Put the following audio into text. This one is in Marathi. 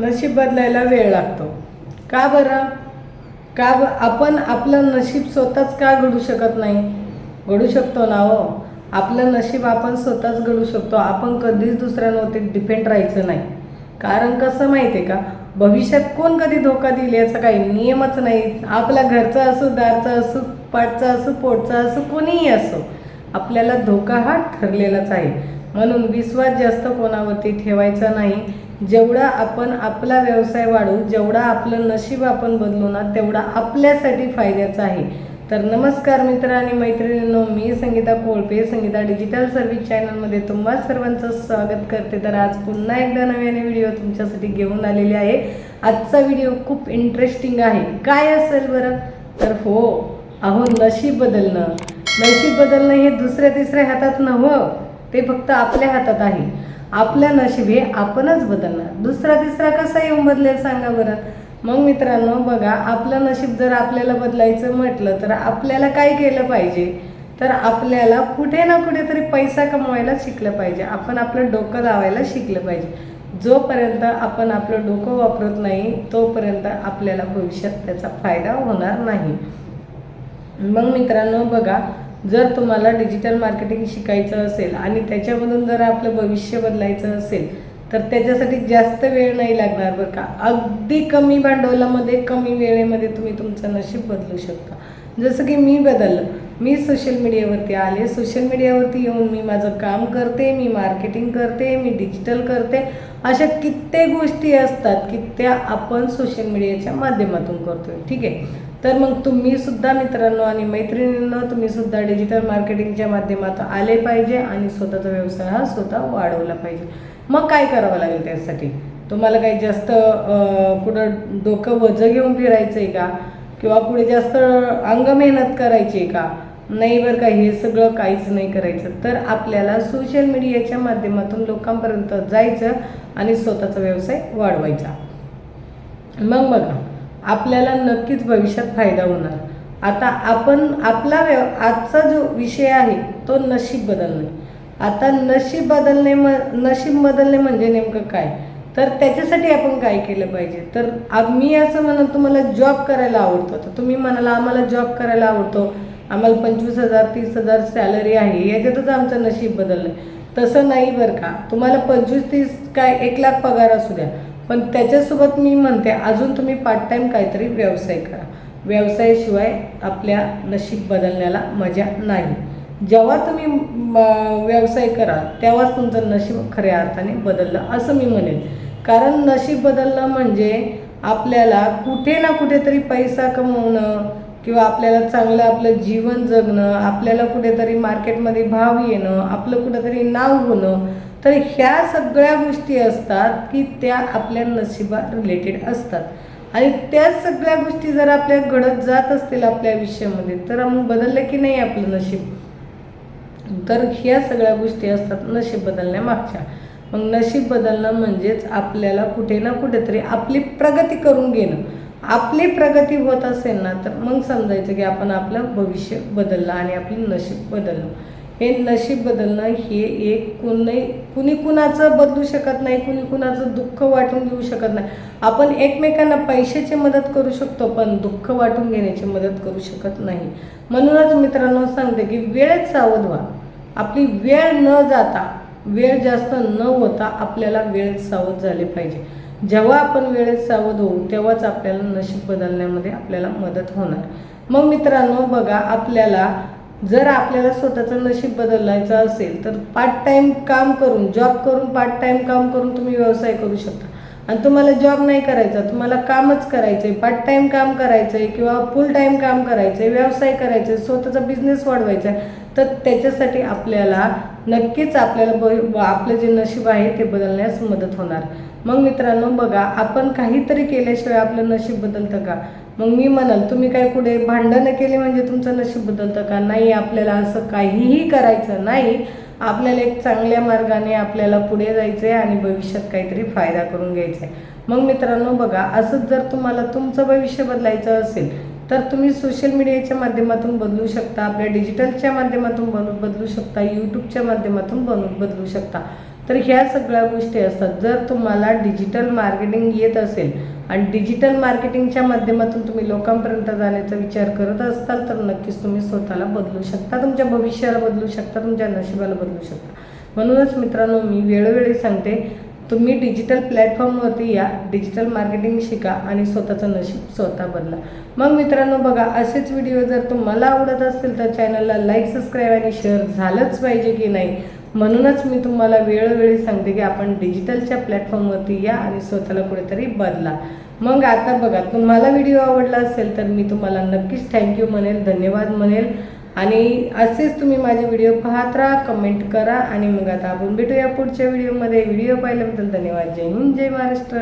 नशीब बदलायला वेळ लागतो. का बरं? का आपण आपलं नशीब स्वतःच का घडू शकत नाही? घडू शकतो ना हो. आपलं नशीब आपण स्वतःच घडू शकतो. आपण कधीच दुसऱ्यांवरती डिपेंड राहायचं नाही. कारण कसं माहिती आहे का? भविष्यात कोण कधी धोका देईल याचा काही नियमच नाही. आपला घरचा असो दारचा असो पाठचा असो पोटचा असो कोणीही असो आपल्याला धोका हा ठरलेलाच आहे. म्हणून विश्वास जास्त कोणावरती ठेवायचा नाही. जेवढा आपण आपला व्यवसाय वाढवू जेवढा आपलं नशीब आपण बदलू ना तेवढा आपल्यासाठी फायद्याचा आहे. तर नमस्कार मित्र आणि मैत्रिणींनो मी संगीता कोळपे संगीता डिजिटल सर्व्हिस चॅनलमध्ये तुम्हा सर्वांचं स्वागत करते. तर आज पुन्हा एकदा नव्याने व्हिडिओ तुमच्यासाठी घेऊन आलेले आहे. आजचा व्हिडिओ खूप इंटरेस्टिंग आहे. काय असेल बरं? तर हो अहो नशीब बदलणं. नशीब बदलणं हे दुसऱ्या तिसऱ्या हातात नव्हं ते फक्त आपल्या हातात आहे. आपलं नशीब हे आपणच बदलणार. दुसरा तिसरा कसा येऊन बदलेल सांगा बरं. मग मित्रांनो बघा आपलं नशीब जर आपल्याला बदलायचं म्हटलं तर आपल्याला काय केलं पाहिजे? तर आपल्याला कुठे ना कुठेतरी पैसा कमवायला शिकलं पाहिजे. आपण आपलं डोकं लावायला शिकलं पाहिजे. जोपर्यंत आपण आपलं डोकं वापरत नाही तोपर्यंत आपल्याला भविष्यात त्याचा फायदा होणार नाही. मग मित्रांनो बघा जर तुम्हाला डिजिटल मार्केटिंग शिकायचं असेल आणि त्याच्यामधून जर आपलं भविष्य बदलायचं असेल तर त्याच्यासाठी जास्त वेळ नाही लागणार बरं का. अगदी कमी भांडवलामध्ये कमी वेळेमध्ये तुम्ही तुमचं नशीब बदलू शकता. जसं की मी बदललं. मी सोशल मीडियावरती आले. सोशल मीडियावरती येऊन मी माझं काम करते मी मार्केटिंग करते मी डिजिटल करते. अशा कित्येक गोष्टी असतात की त्या आपण सोशल मीडियाच्या माध्यमातून करतोय. ठीक आहे? तर मग तुम्ही सुद्धा मित्रांनो आणि मैत्रिणींना तुम्ही सुद्धा डिजिटल मार्केटिंगच्या माध्यमातून आले पाहिजे आणि स्वतःचा व्यवसाय हा स्वतः वाढवला पाहिजे. मग काय करावं लागेल त्यासाठी? तुम्हाला काही जास्त कुठं डोकं वजं घेऊन फिरायचं आहे का? किंवा पुढे जास्त अंग मेहनत करायची आहे का? नाही बरं का हे सगळं काहीच नाही करायचं. तर आपल्याला सोशल मीडियाच्या माध्यमातून लोकांपर्यंत जायचं आणि स्वतःचा व्यवसाय वाढवायचा. मग बघा आपल्याला नक्कीच भविष्यात फायदा होणार. आता आपण आपला व्यव आजचा जो विषय आहे तो नशीब बदलणे. आता नशीब बदलणे म नशीब बदलणे म्हणजे नेमकं काय? तर त्याच्यासाठी आपण काय केलं पाहिजे? तर मी असं म्हणत तुम्हाला जॉब करायला आवडतो. तर तुम्ही म्हणाला आम्हाला जॉब करायला आवडतो. आम्हाला पंचवीस हजार तीस हजार सॅलरी आहे. याच्यातच आमचं नशीब बदललं तसं नाही बरं का. तुम्हाला पंचवीस तीस काय एक लाख पगार असू द्या. पण त्याच्यासोबत मी म्हणते अजून तुम्ही पार्ट टाईम काहीतरी व्यवसाय करा. व्यवसायाशिवाय आपल्या नशीब बदलण्याला मजा नाही. जेव्हा तुम्ही व्यवसाय करा तेव्हाच तुमचं नशीब खऱ्या अर्थाने बदललं असं मी म्हणेन. कारण नशीब बदलणं म्हणजे आपल्याला कुठे ना कुठेतरी पैसा कमवणं किंवा आपल्याला चांगलं आपलं जीवन जगणं आपल्याला कुठेतरी मार्केटमध्ये भाव येणं आपलं कुठेतरी नाव होणं तर ह्या सगळ्या गोष्टी असतात की त्या आपल्या नशिबा रिलेटेड असतात. आणि त्या सगळ्या गोष्टी जर आपल्या घडत जात असतील आपल्या आयुष्यामध्ये तर मग बदललं की नाही आपलं नशीब? तर ह्या सगळ्या गोष्टी असतात नशीब बदलण्यामागच्या मग नशीब बदलणं म्हणजेच आपल्याला कुठे ना कुठेतरी आपली प्रगती करून घेणं. आपली प्रगती होत असेल ना तर मग समजायचं की आपण आपलं भविष्य बदललं आणि आपली नशीब बदललं. हे नशीब बदलणं हे एक कोणी कुणी कुणाचं बदलू शकत नाही कुणी कुणाचं दुःख वाटून घेऊ शकत नाही. आपण एकमेकांना पैशाची मदत करू शकतो पण दुःख वाटून घेण्याची मदत करू शकत नाही. म्हणूनच मित्रांनो सांगते की वेळेत सावध व्हा. आपली वेळ न जाता वेळ जास्त न होता आपल्याला वेळेत सावध झाले पाहिजे. जेव्हा आपण वेळेत सावध होऊ तेव्हाच आपल्याला नशीब बदलण्यामध्ये आपल्याला मदत होणार. मग मित्रांनो बघा आपल्याला जर आपल्याला स्वतःचं नशीब बदलायचं असेल तर पार्ट टाईम काम करून जॉब करून पार्ट टाईम काम करून तुम्ही व्यवसाय करू शकता. आणि तुम्हाला जॉब नाही करायचा तुम्हाला कामच करायचं आहे पार्ट टाईम काम करायचं आहे किंवा फुल टाईम काम करायचं आहे व्यवसाय करायचा आहे स्वतःचा बिझनेस वाढवायचा आहे तर त्याच्यासाठी आपल्याला नक्कीच आपल्याला ब आपलं जे नशीब आहे ते बदलण्यास मदत होणार. मग मित्रांनो बघा आपण काहीतरी केल्याशिवाय आपलं नशीब बदलतं का? मग मी म्हणाल तुम्ही काय कुठे भांडणं केली म्हणजे तुमचं नशीब बदलतं का? नाही आपल्याला असं काहीही करायचं नाही. आपल्याला एक चांगल्या मार्गाने आपल्याला पुढे जायचं आहे आणि भविष्यात काहीतरी फायदा करून घ्यायचा आहे मग मित्रांनो बघा असंच जर तुम्हाला तुमचं भविष्य बदलायचं असेल तर तुम्ही सोशल मीडियाच्या माध्यमातून बदलू शकता आपल्या डिजिटलच्या माध्यमातून बनवून बदलू शकता यूट्यूबच्या माध्यमातून बनवून बदलू शकता. तर ह्या सगळ्या गोष्टी असतात. जर तुम्हाला डिजिटल मार्केटिंग येत असेल आणि डिजिटल मार्केटिंगच्या माध्यमातून तुम्ही लोकांपर्यंत जाण्याचा विचार करत असाल तर नक्कीच तुम्ही स्वतःला बदलू शकता तुमच्या भविष्याला बदलू शकता तुमच्या नशिबाला बदलू शकता. म्हणूनच मित्रांनो मी वेळोवेळी सांगते तुम्ही डिजिटल प्लॅटफॉर्मवरती या. डिजिटल मार्केटिंग शिका आणि स्वतःचं नशीब स्वतः बदला. मग मित्रांनो बघा असेच व्हिडिओ जर तुम्हाला आवडत असतील तर चॅनलला लाईक सबस्क्राईब आणि शेअर झालंच पाहिजे की नाही? म्हणूनच मी तुम्हाला वेळोवेळी सांगते की आपण डिजिटलच्या प्लॅटफॉर्मवरती या आणि स्वतःला कुठेतरी बदला. मग आता बघा तुम्हाला व्हिडिओ आवडला असेल तर मी तुम्हाला नक्कीच थँक्यू म्हणेल धन्यवाद म्हणेल. आणि असेच तुम्ही माझे व्हिडिओ पाहत राहा कमेंट करा आणि मग आता आपण भेटूया पुढच्या व्हिडिओमध्ये. व्हिडिओ पाहिल्याबद्दल धन्यवाद. जय हिंद जय महाराष्ट्र.